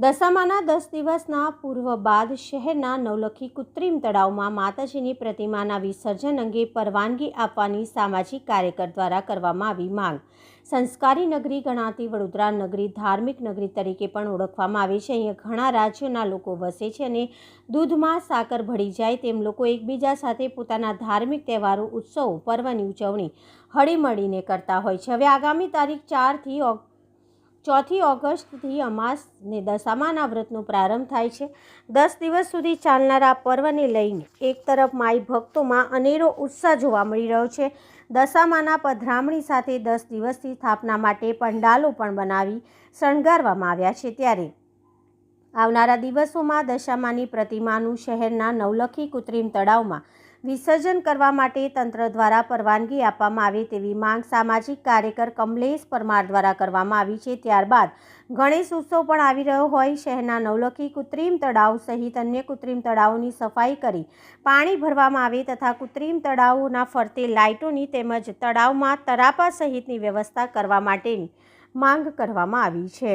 દશામાના દસ દિવસના પૂર્વ બાદ શહેરના નવલખી કૃત્રિમ તળાવમાં માતાજીની પ્રતિમાના વિસર્જન અંગે પરવાનગી આપવાની સામાજિક કાર્યકર દ્વારા કરવામાં આવી માંગ. સંસ્કારી નગરી ગણાતી વડોદરા નગરી ધાર્મિક નગરી તરીકે પણ ઓળખવામાં આવે છે. અહીંયા ઘણા રાજ્યોના લોકો વસે છે અને દૂધમાં સાકર ભળી જાય તેમ લોકો એકબીજા સાથે પોતાના ધાર્મિક તહેવારો, ઉત્સવો, પર્વની ઉજવણી હળીમળીને કરતા હોય છે. હવે આગામી તારીખ ચારથી ઓગ ચોથી ઓગસ્ટથી અમાસને દશામાના વ્રતનો પ્રારંભ થાય છે. દસ દિવસ સુધી ચાલનારા પર્વને લઈને એક તરફ માઈ ભક્તોમાં અનેરો ઉત્સાહ જોવા મળી રહ્યો છે. દશામાના પધરામણી સાથે દસ દિવસની સ્થાપના માટે પંડાલો પણ બનાવી શણગારવામાં આવ્યા છે ત્યારે. આવનારા દિવસોમાં દશામાની પ્રતિમાનું શહેરના નવલખી કૃત્રિમ તળાવમાં વિસર્જન કરવા માટે તંત્ર દ્વારા પરવાનગી આપવામાં આવે તેવી માંગ સામાજિક કાર્યકર કમલેશ પરમાર દ્વારા કરવામાં આવી છે. ત્યારબાદ ગણેશ ઉત્સવ પણ આવી રહ્યો હોય. શહેરના નવલખી કૃત્રિમ તળાવ સહિત અન્ય કૃત્રિમ તળાવોની સફાઈ કરી પાણી ભરવામાં આવે તથા કૃત્રિમ તળાવોના ફરતે લાઇટોની તેમજ તળાવમાં તરાપા સહિતની વ્યવસ્થા કરવા માટેની માંગ કરવામાં આવી છે.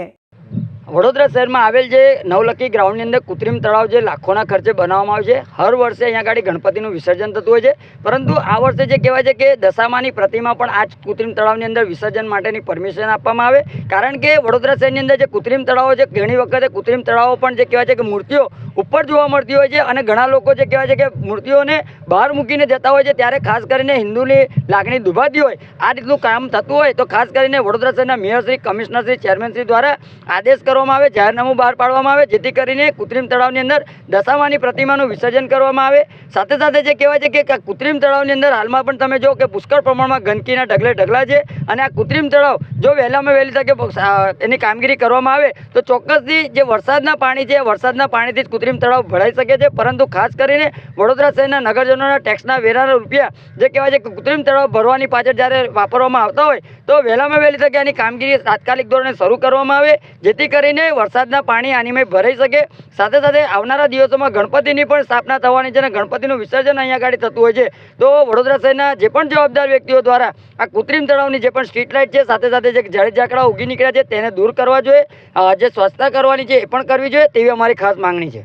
વડોદરા શહેરમાં આવેલ જે નવલખી ગ્રાઉન્ડની અંદર કૃત્રિમ તળાવ જે લાખોના ખર્ચે બનાવવામાં આવે છે, હર વર્ષે અહીંયા આગળ ગણપતિનું વિસર્જન થતું હોય છે. પરંતુ આ વર્ષે જે કહેવાય છે કે દશામાની પ્રતિમા પણ આ કૃત્રિમ તળાવની અંદર વિસર્જન માટેની પરમિશન આપવામાં આવે. કારણ કે વડોદરા શહેરની અંદર જે કૃત્રિમ તળાવો છે, ઘણી વખતે કૃત્રિમ તળાવો પણ જે કહેવાય છે કે મૂર્તિઓ ઉપર જોવા મળતી હોય છે અને ઘણા લોકો જે કહેવાય છે કે મૂર્તિઓને બહાર મૂકીને જતા હોય છે, ત્યારે ખાસ કરીને હિન્દુની લાગણી દુભાતી હોય. આ રીતનું કામ થતું હોય તો ખાસ કરીને વડોદરા શહેરના મેયરશ્રી કમિશનરશ્રી ચેરમેનશ્રી દ્વારા આદેશ કરવામાં આવે, જાહેરનામું બહાર પાડવામાં આવે, જેથી કરીને કૃત્રિમ તળાવની અંદર દશામાની પ્રતિમાનું વિસર્જન કરવામાં આવે. સાથે સાથે જે કહેવાય છે કે કૃત્રિમ તળાવની અંદર હાલમાં પણ તમે જો કે પુષ્કળ પ્રમાણમાં ગંદકીના ઢગલે ઢગલા છે અને આ કૃત્રિમ તળાવ જો વહેલામાં વહેલી તકે એની કામગીરી કરવામાં આવે, તો ચોક્કસથી જે વરસાદના પાણી છે, વરસાદના પાણીથી જ કૃત્રિમ તળાવ ભરાઈ શકે છે. પરંતુ ખાસ કરીને વડોદરા શહેરના નગરજનોના ટેક્સના વેરાના રૂપિયા, જે કહેવાય છે કૃત્રિમ તળાવ ભરવાની પાછળ જ્યારે વાપરવામાં આવતા હોય, તો વહેલામાં વહેલી તકે આની કામગીરી તાત્કાલિક ધોરણે શરૂ કરવામાં આવે, જેથી કરીને વરસાદના પાણી આનીમય ભરાઈ શકે. સાથે સાથે આવનારા દિવસોમાં ગણપતિની પણ સ્થાપના થવાની છે અને ગણપતિનું વિસર્જન અહીંયા આગળ થતું હોય છે. તો વડોદરા શહેરના જે પણ જવાબદાર વ્યક્તિઓ દ્વારા આ કૃત્રિમ તળાવની જે પણ સ્ટ્રીટ લાઇટ છે, સાથે સાથે જે જળ ઝાકડા ઉગી નીકળ્યા છે, તેને દૂર કરવા જોઈએ. જે સ્વચ્છતા કરવાની છે એ પણ કરવી જોઈએ, તેવી અમારી ખાસ માંગણી છે.